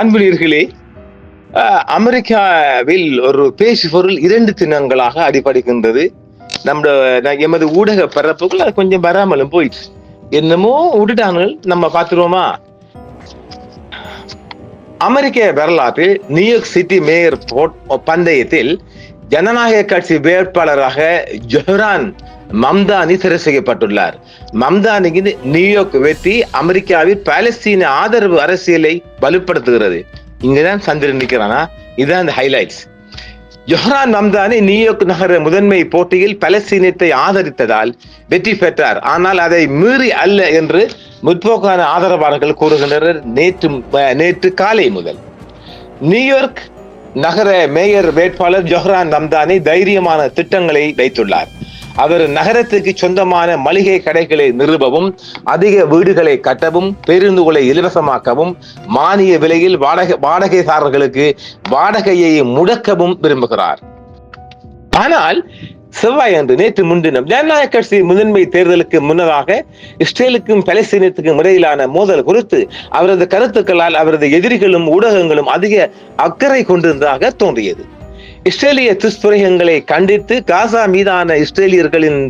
அன்புநீர்களே அமெரிக்காவில் ஒரு பேசு பொருள் இரண்டு தினங்களாக அடிபடுகின்றது நம்ம எமது ஊடக பரப்புக்குள் அது கொஞ்சம் வராமலும் போயிடுச்சு என்னமோ விட்டுட்டாங்க நம்ம பார்த்துருவோமா? அமெரிக்க வரலாற்றில் நியூயார்க் சிட்டி மேயர் பந்தயத்தில் ஜனநாயக கட்சி வேட்பாளராக ஜொஹரான் மம்தானி சிறை செய்யப்பட்டுள்ளார். மம்தானியின் நியூயார்க் வெற்றி அமெரிக்காவில் பாலஸ்தீன ஆதரவு அரசியலை வலுப்படுத்துகிறது. இங்கதான் சந்திரன் நிற்கிறானா? இதுதான் இந்த ஹைலைட்ஸ் ஜொஹரான் மம்தானி நியூயார்க் நகர முதன்மை போட்டியில் பலஸ்தீனத்தை ஆதரித்ததால் வெற்றி பெற்றார். ஆனால் அதை மீறி அல்ல என்று முற்போக்கான ஆதரவாளர்கள் கூறுகின்றனர் நேற்று நேற்று காலை முதல். நியூயார்க் நகர மேயர் வேட்பாளர் ஜொஹரான் மம்தானி தைரியமான திட்டங்களை வைத்துள்ளார். அவர் நகரத்துக்கு சொந்தமான மளிகை கடைகளை நிறுவவும் அதிக வீடுகளை கட்டவும் பேருந்துகளை இலவசமாக்கவும் மானிய விலையில் வாடகை வாடகைதாரர்களுக்கு வாடகையை முடக்கவும் விரும்புகிறார். ஆனால் செவ்வாய் அன்று நேற்று முன்தினம் ஜனநாயக கட்சி முதன்மை தேர்தலுக்கு முன்னதாக இஸ்ரேலுக்கும் பலஸ்தீனத்துக்கும் இடையிலான மோதல் குறித்து அவரது கருத்துக்களால் அவரது எதிரிகளும் ஊடகங்களும் அதிக அக்கறை கொண்டிருந்ததாக தோன்றியது. இஸ்ரேலிய துஷ்பிரயங்களை கண்டித்து காசா மீதான இஸ்ரேலியர்களின்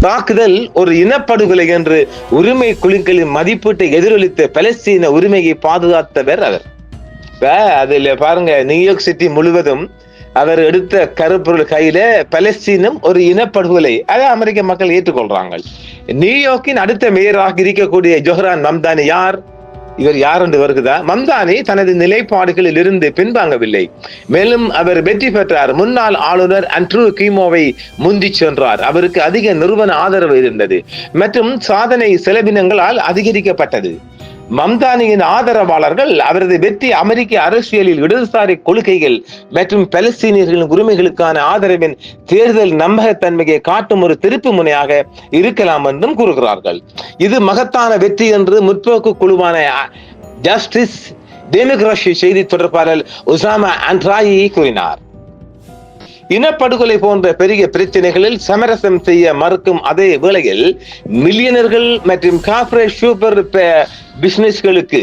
தாக்குதல் ஒரு இனப்படுகொலை என்று உரிமை குழுக்களின் மதிப்பீட்டை எதிரொலித்த பலஸ்தீன உரிமையை பாதுகாத்தவர் அவர். அதுல பாருங்க நியூயார்க் சிட்டி முழுவதும் அவர் எடுத்த கருப்பொருள் கையில பலஸ்தீனம் ஒரு இனப்படுகொலை அதை அமெரிக்க மக்கள் ஏற்றுக்கொள்றாங்க. நியூயார்க்கின் அடுத்த மேயராக இருக்கக்கூடிய ஜொஹரான் மம்தானி யார்? இவர் யார் என்று வருகிறதா? மம்தானி தனது நிலைப்பாடுகளில் இருந்து பின்வாங்கவில்லை. மேலும் அவர் வெற்றி பெற்றார். முன்னாள் ஆளுநர் அன்ட்ரூ கீமோவை முந்தி சென்றார். அவருக்கு அதிக நிறுவன ஆதரவு இருந்தது. மற்றும் சாதனை செலவினங்களால் அதிகரிக்கப்பட்டது. மம்தானியின் ஆதரவாளர்கள் அவரது வெற்றி அமெரிக்க அரசியலில் இடதுசாரி கொள்கைகள் மற்றும் பலஸ்தீனியர்களின் உரிமைகளுக்கான ஆதரவின் தேர்தல் நம்பகத்தன்மையை காட்டும் ஒரு திருப்பு முனையாக இருக்கலாம் என்றும் கூறுகிறார்கள். இது மகத்தான வெற்றி என்று முற்போக்கு குழுவான ஜஸ்டிஸ் டெமோக்ரஸி செய்தி தொடர்பாளர் உசாமா அன்ட்ராயி கூறினார். இனப்படுகொலை போன்ற பெரிய பிரச்சனைகளில் சமரசம் செய்ய மறுக்கும் அதே வேளையில் மில்லியனர்கள் மற்றும் கார்ப்பரேட் சூப்பர் பிசினஸ்களுக்கு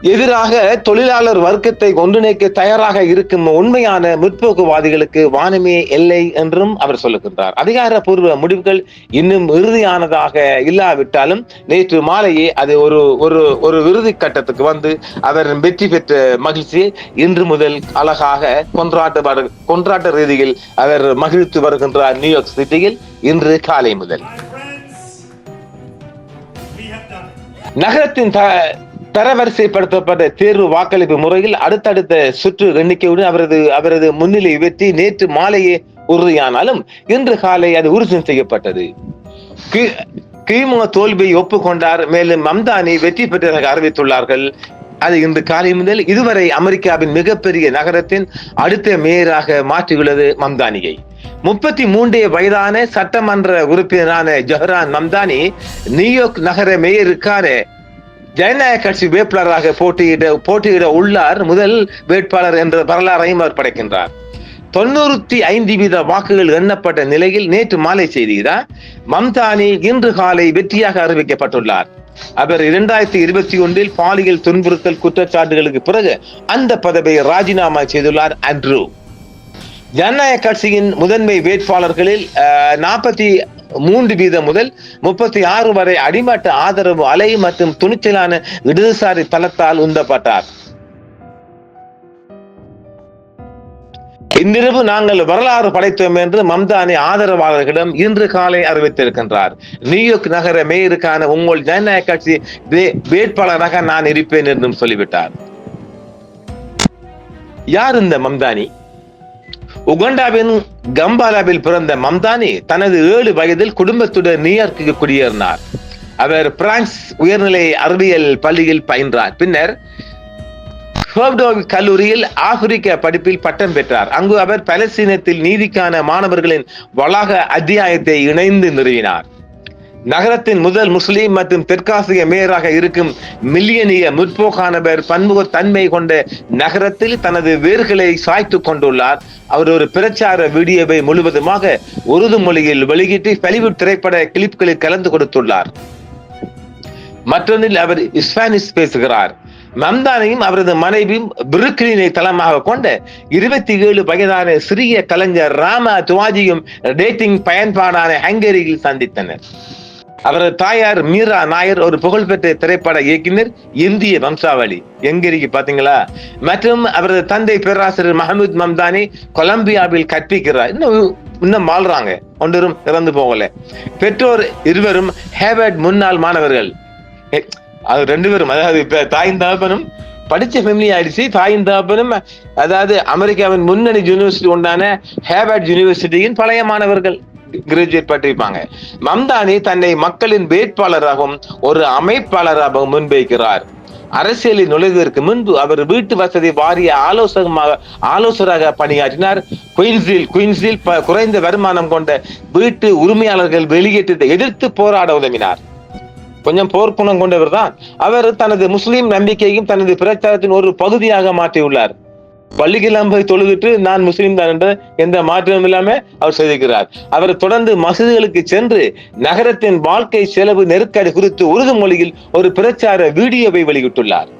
எதிராக தொழிலாளர் வர்க்கத்தை ஒன்றிணைக்க தயாராக இருக்கும் உண்மையான முற்போக்குவாதிகளுக்கு வானமே இல்லை என்றும் அவர் சொல்லுகின்றார் அதிகாரப்பூர்வ முடிவுகள் இன்னும் இறுதியானதாக இல்லாவிட்டாலும் நேற்று மாலையே அது ஒரு ஒரு ஒரு இறுதி கட்டத்துக்கு வந்து அவர் வெற்றி பெற்ற மகிழ்ச்சியை இன்று முதல் அழகாக கொண்டாட்ட கொண்டாட்ட ரீதியில் அவர் மகிழ்த்து வருகின்றார் நியூயார்க் சிட்டியில் இன்று காலை முதல். நகரத்தின் த தரவரிசைப்படுத்தப்பட்ட தேர்வு வாக்களிப்பு முறையில் அடுத்தடுத்த சுற்று எண்ணிக்கையுடன் அவரது அவரது முன்னிலை வெற்றி நேற்று மாலையே உறுதியானாலும் இன்று காலை அது உறுதி செய்யப்பட்டது கிமு தோல்வியை ஒப்புக்கொண்டார். மேலும் மம்தானி வெற்றி பெற்றதாக அறிவித்துள்ளார்கள். அது இன்று காலை முதல் இதுவரை அமெரிக்காவின் மிகப்பெரிய நகரத்தின் அடுத்த மேயராக மாற்றியுள்ளது மம்தானியை. முப்பத்தி மூன்றே வயதான சட்டமன்ற உறுப்பினரான ஜொஹரான் மம்தானி நியூயார்க் நகர மேயருக்கான ஜனநாயக கட்சி வேட்பாளராக போட்டியிட போட்டியிட உள்ளார் முதல் வேட்பாளர் என்ற வரலாறையும் அவர் படைக்கின்றார். தொண்ணூத்தி ஐந்து வீத வாக்குகள் எண்ணப்பட்ட நிலையில் நேற்று மாலை செய்திதான் மம்தானி இன்று காலை வெற்றியாக அறிவிக்கப்பட்டுள்ளார். அவர் இரண்டாயிரத்தி இருபத்தி ஒன்றில் பாலியல் துன்புறுத்தல் குற்றச்சாட்டுகளுக்கு பிறகு அந்த பதவியை ராஜினாமா செய்துள்ளார் அண்ட்ரூ ஜனநாயக கட்சியின் முதன்மை வேட்பாளர்களில் நாற்பத்தி மூன்று வீதம் முதல் முப்பத்தி ஆறு வரை அடிமட்ட ஆதரவு அலை மற்றும் துணிச்சலான இடதுசாரி தளத்தால் உந்தப்பட்டார். இன்றிரவு நாங்கள் வரலாறு படைத்தோம் என்று மம்தானி ஆதரவாளர்களிடம் இன்று காலை அறிவித்திருக்கின்றார். நியூயார்க் நகர மேயருக்கான உங்கள் ஜனநாயக கட்சி வே- வேட்பாளராக நான் இருப்பேன் என்றும் சொல்லிவிட்டார். யார் இந்த மம்தானி? உகாண்டாவின் கம்பாலாவில் பிறந்த மம்தானி தனது ஏழு வயதில் குடும்பத்துடன் நியூயார்க்கு குடியேறினார் அவர் பிரான்ஸ் உயர்நிலை அறிவியல் பள்ளியில் பயின்றார். பின்னர் கல்லூரியில் ஆப்பிரிக்க படிப்பில் பட்டம் பெற்றார். அங்கு அவர் பலஸ்தீனத்தில் நீதிக்கான மாணவர்களின் வளாக அத்தியாயத்தை இணைந்து நிறுவினார். நகரத்தின் முதல் முஸ்லீம் மற்றும் தெற்காசிய மேயராக இருக்கும் மில்லியனிய முற்போக்கானவர் பன்முக தன்மை கொண்ட நகரத்தில் தனது வேர்களை சாய்த்து கொண்டுள்ளார். அவர் ஒரு பிரச்சார வீடியோவை முழுவதுமாக உருது மொழியில் வெளியிட்டு பாலிவுட் திரைப்பட கிளிப்களில் கலந்து கொடுத்துள்ளார். மற்றொன்றில் அவர் ஸ்பானிஷ் பேசுகிறார். மம்தானையும் அவரது மனைவியும் பிருக்லினை தளமாக கொண்ட இருபத்தி ஏழு வயதான சிறிய கலைஞர் ராம துவாஜியும் டேட்டிங் பயன்பாடான ஹங்கேரியில் சந்தித்தனர். அவரது தாயார் மீரா நாயர் ஒரு புகழ்பெற்ற திரைப்பட இயக்குனர் இந்திய வம்சாவளி. எங்கிருக்கு பாத்தீங்களா? மற்றும் அவரது தந்தை பேராசிரியர் மஹமூத் மம்தானி கொலம்பியாவில் கற்பிக்கிறார். இன்னும் இன்னும் வாழ்றாங்க. ஒன்றும் இறந்து போகல. பெற்றோர் இருவரும் ஹேவர்ட் முன்னாள் மாணவர்கள். அது ரெண்டு பேரும் அதாவது இப்ப தாயின் தகப்பனும் படிச்ச ஃபேமிலி ஆயிடுச்சு. தாயின் தகப்பனும் அதாவது அமெரிக்காவின் முன்னணி யூனிவர்சிட்டி உண்டான ஹேவர்ட் யூனிவர்சிட்டியின் பழைய மாணவர்கள். கிராஜுவேட் பட்டிருப்பாங்க. மம்தானி தன்னை மக்களின் வேட்பாளராகவும் ஒரு அமைப்பாளராகவும் முன்வைக்கிறார். அரசியலில் நுழைவதற்கு முன்பு அவர் வீட்டு வசதி வாரிய ஆலோசகமாக ஆலோசகராக பணியாற்றினார். குயின்ஸில் குயின்ஸில் குறைந்த வருமானம் கொண்ட வீட்டு உரிமையாளர்கள் வெளியேற்றத்தை எதிர்த்து போராட உதவினார். கொஞ்சம் போர்க்குணம் கொண்டவர் தான் அவர் தனது முஸ்லிம் நம்பிக்கையும் தனது பிரச்சாரத்தின் ஒரு பகுதியாக மாற்றியுள்ளார். பள்ளிக்கெல்லாம் போய் தொழுதுட்டு நான் முஸ்லீம் தான் என்ற எந்த மாற்றமும் இல்லாம அவர் செய்திருக்கிறார். அவர் தொடர்ந்து மசூதிகளுக்கு சென்று நகரத்தின் வாழ்க்கை செலவு நெருக்கடி குறித்து உருது மொழியில் ஒரு பிரச்சார வீடியோவை வெளியிட்டுள்ளார்.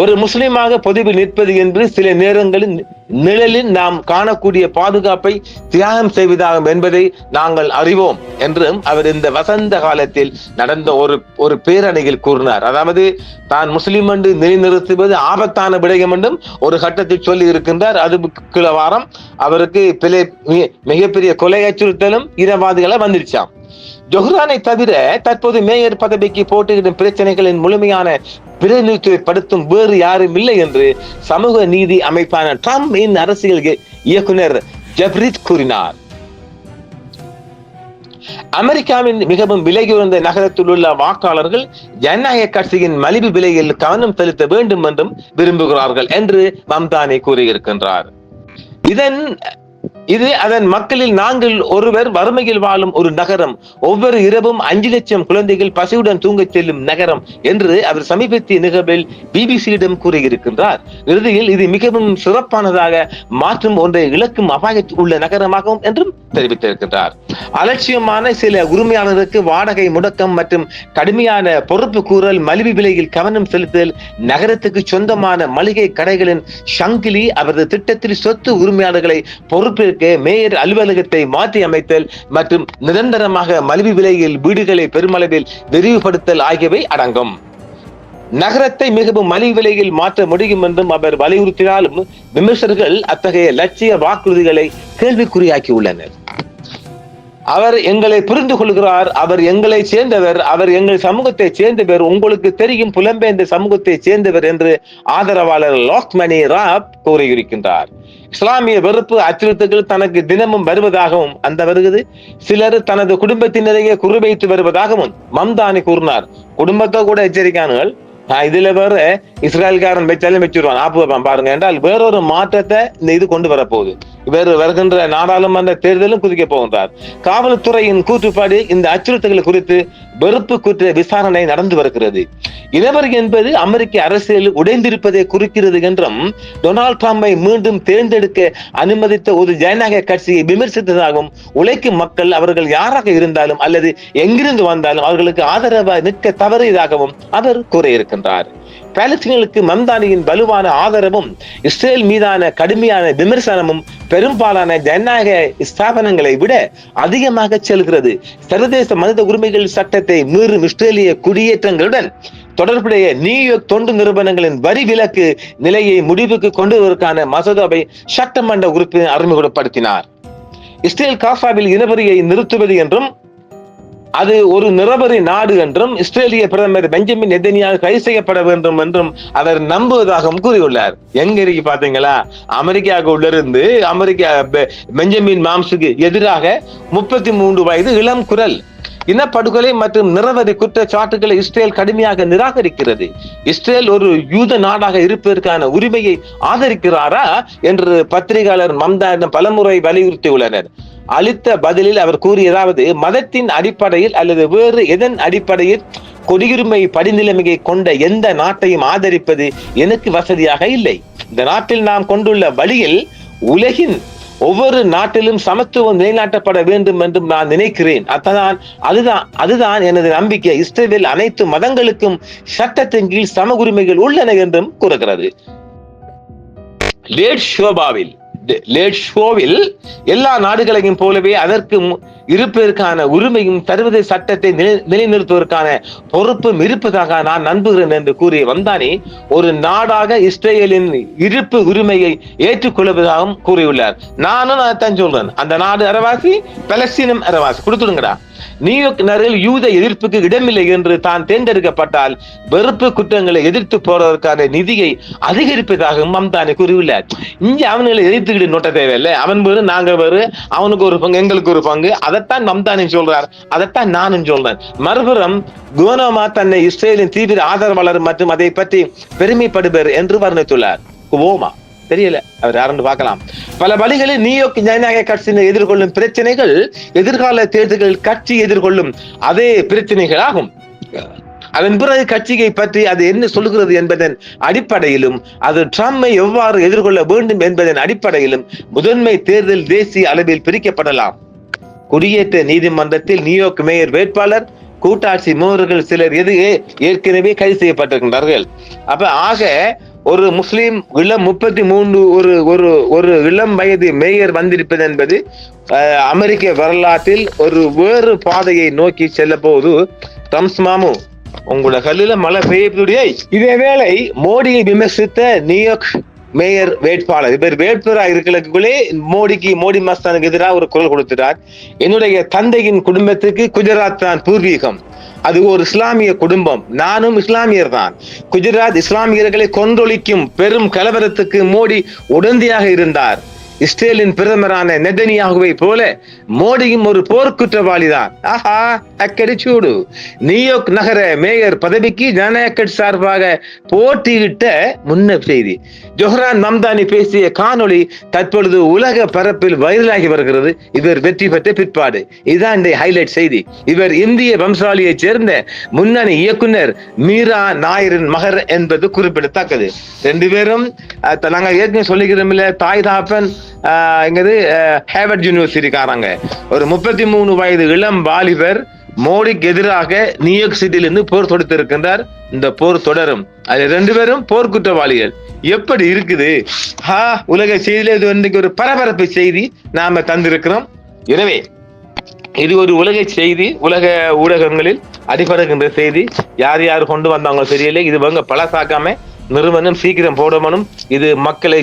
ஒரு முஸ்லீமாக பொதுவில் நிற்பது என்று சில நேரங்களில் நிழலில் நாம் காணக்கூடிய பாதுகாப்பை தியாகம் செய்வதாகும் என்பதை நாங்கள் அறிவோம் என்றும் அவர் இந்த வசந்த காலத்தில் நடந்த ஒரு ஒரு பேரணியில் கூறினார். அதாவது தான் முஸ்லீம் என்று நிலைநிறுத்துவது ஆபத்தான விடயம் என்றும் ஒரு கட்டத்தில் சொல்லி இருக்கின்றார். அது கிழ வாரம் அவருக்கு பிழை மிகப்பெரிய கொலை அச்சுறுத்தலும் இரவாதிகள வந்துருச்சாம். ஜொஹ்ரானை தவிர தற்போது மேயர் பதவிக்கு போட்டியிடும் பிரச்சனைகளின் முழுமையான பிரதிநிதித்துவப்படுத்தும் வேறு யாரும் இல்லை என்று சமூக நீதி அமைப்பான ட்ரம்ப் இன் அரசியல் இயக்குனர் ஜப்ரித் கூறினார். அமெரிக்காவின் மிகவும் விலையுயர்ந்த நகரத்தில் உள்ள வாக்காளர்கள் ஜனநாயக கட்சியின் மலிவு விலையில் கவனம் செலுத்த வேண்டும் என்றும் விரும்புகிறார்கள் என்று மம்தானி கூறியிருக்கின்றார். இதன் இது அதன் மக்களில் நாங்கள் ஒருவர் வறுமையில் வாழும் ஒரு நகரம். ஒவ்வொரு இரவும் அஞ்சு லட்சம் குழந்தைகள் பசியுடன் தூங்கச் செல்லும் நகரம் என்று அவர் சமீபத்திய நிகழ்வில் பிபிசியிடம் கூறியிருக்கின்றார். இறுதியில் இது மிகவும் சிறப்பானதாக மாற்றும் ஒன்றை இழக்கும் அபாயத்தில் உள்ள நகரமாகும் என்றும் தெரிவித்திருக்கின்றார். அலட்சியமான சில உரிமையாளருக்கு வாடகை முடக்கம் மற்றும் கடுமையான பொறுப்பு கூறல் மலிவு விலையில் கவனம் செலுத்துதல் நகரத்துக்கு சொந்தமான மளிகை கடைகளின் சங்கிலி அவரது திட்டத்தில் சொத்து உரிமையாளர்களை மேயருக்கு மேயர் அலுவலகத்தை மாற்றி அமைத்தல் மற்றும் நிரந்தரமாக மலிவு விலையில் வீடுகளை பெருமளவில் விரிவுபடுத்தல் ஆகியவை அடங்கும். நகரத்தை மிகவும் மலிவு விலையில் மாற்ற முடியும் என்றும் அவர் வலியுறுத்தினாலும் விமர்சகர்கள் அத்தகைய லட்சிய வாக்குறுதிகளை கேள்விக்குறியாக்கியுள்ளனர். அவர் எங்களை புரிந்து கொள்கிறார் அவர் எங்களை சேர்ந்தவர் அவர் எங்கள் சமூகத்தை சேர்ந்தவர் உங்களுக்கு தெரியும் புலம்பெயர்ந்த சமூகத்தை சேர்ந்தவர் என்று ஆதரவாளர் லாக்மணி ராப் கூறியிருக்கின்றார். இஸ்லாமிய வெறுப்பு அச்சுறுத்தல்கள் தனக்கு தினமும் வருவதாகவும் அந்த வருகிறது. சிலர் தனது குடும்பத்தினரையே குறிவைத்து வருவதாகவும் மம்தானி கூறினார். குடும்பத்தை கூட எச்சரிக்கானுகள் இதுல வேற இஸ்ரேல்காரன் வச்சாலும் வச்சிருவான். ஆப்பு பாருங்க என்றால் வேறொரு மாற்றத்தை இந்த இது கொண்டு வரப்போகுது. வேறு வருகின்ற நாடாளுமன்ற தேர்தலும் குதிக்க போகின்றார். காவல்துறையின் கூற்றுப்பாடு இந்த அச்சுறுத்தல்கள் குறித்து வெறுப்பு குற்ற விசாரணை நடந்து வருகிறது. இனவர் என்பது அமெரிக்க அரசியலில் உடைந்திருப்பதை குறிக்கிறது என்றும் டொனால்ட் ட்ரம்பை மீண்டும் தேர்ந்தெடுக்க அனுமதித்த ஒரு ஜனநாயக கட்சியை விமர்சித்ததாகவும் உழைக்கும் மக்கள் அவர்கள் யாராக இருந்தாலும் அல்லது எங்கிருந்து வந்தாலும் அவர்களுக்கு ஆதரவாக நிற்க தவறியதாகவும் அவர் கூறியிருக்கின்றார். பாலஸ்தீனர்களுக்கு மம்தானியின் வலுவான ஆதரவும் இஸ்ரேல் மீதான கடுமையான விமர்சனமும் பெரும்பாலான ஜனநாயக ஸ்தாபனங்களை விட அதிகமாக செல்கிறது. சர்வதேச மனித உரிமைகள் சட்டத்தை மீறும் இஸ்ரேலிய குடியேற்றங்களுடன் தொடர்புடைய நியூயார்க் தொண்டு நிறுவனங்களின் வரி விலக்கு நிலையை முடிவுக்கு கொண்டு வருவதற்கான மசோதாவை சட்டமன்ற உறுப்பினர் அறிமுகப்படுத்தினார். இஸ்ரேல் காசாவில் இனவரியை நிறுத்துவது என்றும் அது ஒரு நிரபரி நாடு என்றும் இஸ்ரேலிய பிரதமர் பெஞ்சமின் எதனியாக கைது செய்யப்பட வேண்டும் என்றும் அவர் நம்புவதாகவும் கூறியுள்ளார். எங்க இருக்கு பாத்தீங்களா? அமெரிக்காவுக்குள்ளிருந்து அமெரிக்கா பெஞ்சமின் மாம்சுக்கு எதிராக முப்பத்தி மூன்று வயது இளம் குரல். இனப்படுகொலை மற்றும் நிரவதி குற்றச்சாட்டுகளை இஸ்ரேல் கடுமையாக நிராகரிக்கிறது. இஸ்ரேல் ஒரு யூத நாடாக இருப்பதற்கான உரிமையை ஆதரிக்கிறாரா என்று பத்திரிகையாளர் மம்தானிடம் பலமுறை வலியுறுத்தியுள்ளனர். அளித்த பதிலில் அவர் கூறியதாவது மதத்தின் அடிப்படையில் அல்லது வேறு எதன் அடிப்படையில் குடியுரிமை படிநிலைமையை கொண்ட எந்த நாட்டையும் ஆதரிப்பது எனக்கு வசதியாக இல்லை. இந்த நாட்டில் நாம் கொண்டுள்ள வழியில் உலகின் ஒவ்வொரு நாட்டிலும் சமத்துவம் நிலைநாட்டப்பட வேண்டும் என்று நான் நினைக்கிறேன். அதுதான் அதுதான் அதுதான் எனது நம்பிக்கை. இஸ்ரேலில் அனைத்து மதங்களுக்கும் சட்டத்தின் கீழ் சம உரிமைகள் உள்ளன என்றும் கூறுகிறது. லேட் ஷோபாவில் லேட் ஷோவில் எல்லா நாடுகளையும் போலவே அதற்கு இருப்பதற்கான உரிமையும் சர்வதேச சட்டத்தை நிலைநிறுத்துவதற்கான பொறுப்பும் இருப்பதாக நான் நம்புகிறேன் என்று கூறிய வந்தானி ஒரு நாடாக இஸ்ரேலின் இருப்பு உரிமையை ஏற்றுக்கொள்வதாகவும் கூறியுள்ளார். நானும் அதைத்தான் சொல்றேன். அந்த நாடு அரவாசி பலஸ்தீனம் அரவாசி கொடுத்துடுங்கடா. நியூயார்க் நகரில் யூத எதிர்ப்புக்கு இடமில்லை என்று தான் தேர்ந்தெடுக்கப்பட்டால் வெறுப்பு குற்றங்களை எதிர்த்து போறதற்கான நிதியை அதிகரிப்பதாகவும் மம்தானி கூறியுள்ளார். இங்கே அவன்களை எதிர்த்துக்கிட்டு நோட்ட தேவையில்லை. அவன் வேறு நாங்க வேறு அவனுக்கு ஒரு பங்கு எங்களுக்கு ஒரு பங்கு. அதைத்தான் மம்தானி சொல்றார். அதைத்தான் நானும் சொல்றேன். மறுபுறம் குவனோமா தன்னை இஸ்ரேலின் தீவிர ஆதரவாளர் மற்றும் அதை பற்றி பெருமைப்படுவர் என்று வர்ணித்துள்ளார். குவோமா தெரியல. அவர் யாருன்னு பார்க்கலாம். பல வழிகளில் நியூயோர்க் ஜனநாயக கட்சியினர் எதிர்கொள்ளும் பிரச்சனைகள் எதிர்கால தேர்தல்களில் கட்சி எதிர்கொள்ளும் அதே பிரச்சனைகள் ஆகும் அதன் பிறகு கட்சியை பற்றி அது என்ன சொல்கிறது என்பதன் அடிப்படையிலும் அது ட்ரம்பை எவ்வாறு எதிர்கொள்ள வேண்டும் என்பதன் அடிப்படையிலும் முதன்மை தேர்தல் தேசிய அளவில் பிரிக்கப்படலாம். குடியேற்ற நீதிமன்றத்தில் நியூயார்க் மேயர் வேட்பாளர் கூட்டாட்சி மூவர்கள் சிலர் எது ஏற்கனவே கைது செய்யப்பட்டிருக்கின்றார்கள். அப்ப ஆக ஒரு முஸ்லீம் இளம் முப்பத்தி மூன்று ஒரு ஒரு ஒரு இளம் வயது மேயர் வந்திருப்பது என்பது அமெரிக்க வரலாற்றில் ஒரு வேறு பாதையை நோக்கி செல்ல போது தம்ஸ் மாமு உங்களோட கல்லுல மழை பெய்யக்கூடிய இதேவேளை மோடியை விமர்சித்த நியூயார்க் மேயர் வேட்பாளர். இவர் வேட்பாளராக இருக்கிறதுக்குள்ளே மோடிக்கு மோடி மஸ்தானுக்கு எதிராக ஒரு குரல் கொடுத்துட்டார். என்னுடைய தந்தையின் குடும்பத்துக்கு குஜராத் தான் பூர்வீகம். அது ஒரு இஸ்லாமிய குடும்பம். நானும் இஸ்லாமியர் தான். குஜராத் இஸ்லாமியர்களை கொன்றொழிக்கும் பெரும் கலவரத்துக்கு மோடி உடந்தையாக இருந்தார். இஸ்ரேலின் பிரதமரான நெதனியாகுவை போல மோடியும் ஒரு போர்க்குற்றவாளிதான். ஆஹா அக்கடி சூடு. நியூயார்க் நகர மேயர் பதவிக்கு ஜனநாயக கட்சி சார்பாக போட்டியிட்ட முன்ன செய்தி. ஜொஹரான் மம்தானி பேசிய காணொளி தற்பொழுது உலக பரப்பில் வைரலாகி வருகிறது. இவர் வெற்றி பெற்ற பிற்பாடு. இதுதான் இந்த ஹைலைட் செய்தி. இவர் இந்திய வம்சாவளியைச் சேர்ந்த முன்னணி இயக்குனர் மீரா நாயரின் மகர் என்பது குறிப்பிடத்தக்கது. ரெண்டு பேரும் நாங்கள் நாங்க ஏற்கனவே சொல்லிக்கிறோம் தாய் தாப்பன் எங்கது? ஹேவர்ட் யூனிவர்சிட்டிக்காரங்க. ஒரு முப்பத்தி மூணு வயது இளம் வாலிபர் மோடிக்கு எதிராக நியூயார்க் சிட்டியிலிருந்து போர் தொடுத்திருக்கின்றார் இந்த போர் தொடரும். அது ரெண்டு பேரும் போர்க்குற்றவாளிகள். எப்படி இருக்குது? ஹா உலக செய்தியில இது வந்து ஒரு பரபரப்பு செய்தி நாம தந்திருக்கிறோம். எனவே இது ஒரு உலக செய்தி உலக ஊடகங்களில் அடிபடுகின்ற செய்தி. யார் யார் கொண்டு வந்தாங்க தெரியல. இது வந்து பழசாக்காம நிறுவனம் சீக்கிரம் போடணும் இது மக்களை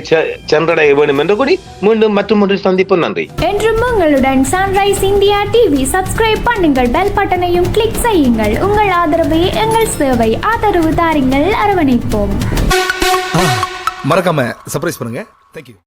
சென்றடைய வேண்டும் என்று கூடி மீண்டும் மற்றும் ஒன்று சந்திப்போம். நன்றி. என்றும் உங்களுடன் சன்ரைஸ் இந்தியா டிவி சப்ஸ்கிரைப் பண்ணுங்கள். பெல் பட்டனையும் கிளிக் செய்யுங்கள். உங்கள் ஆதரவே எங்கள் சேவை ஆதரவு தாருங்கள். அரவணைப்போம். மறக்காம சர்ப்ரைஸ் பண்ணுங்க. தேங்க்யூ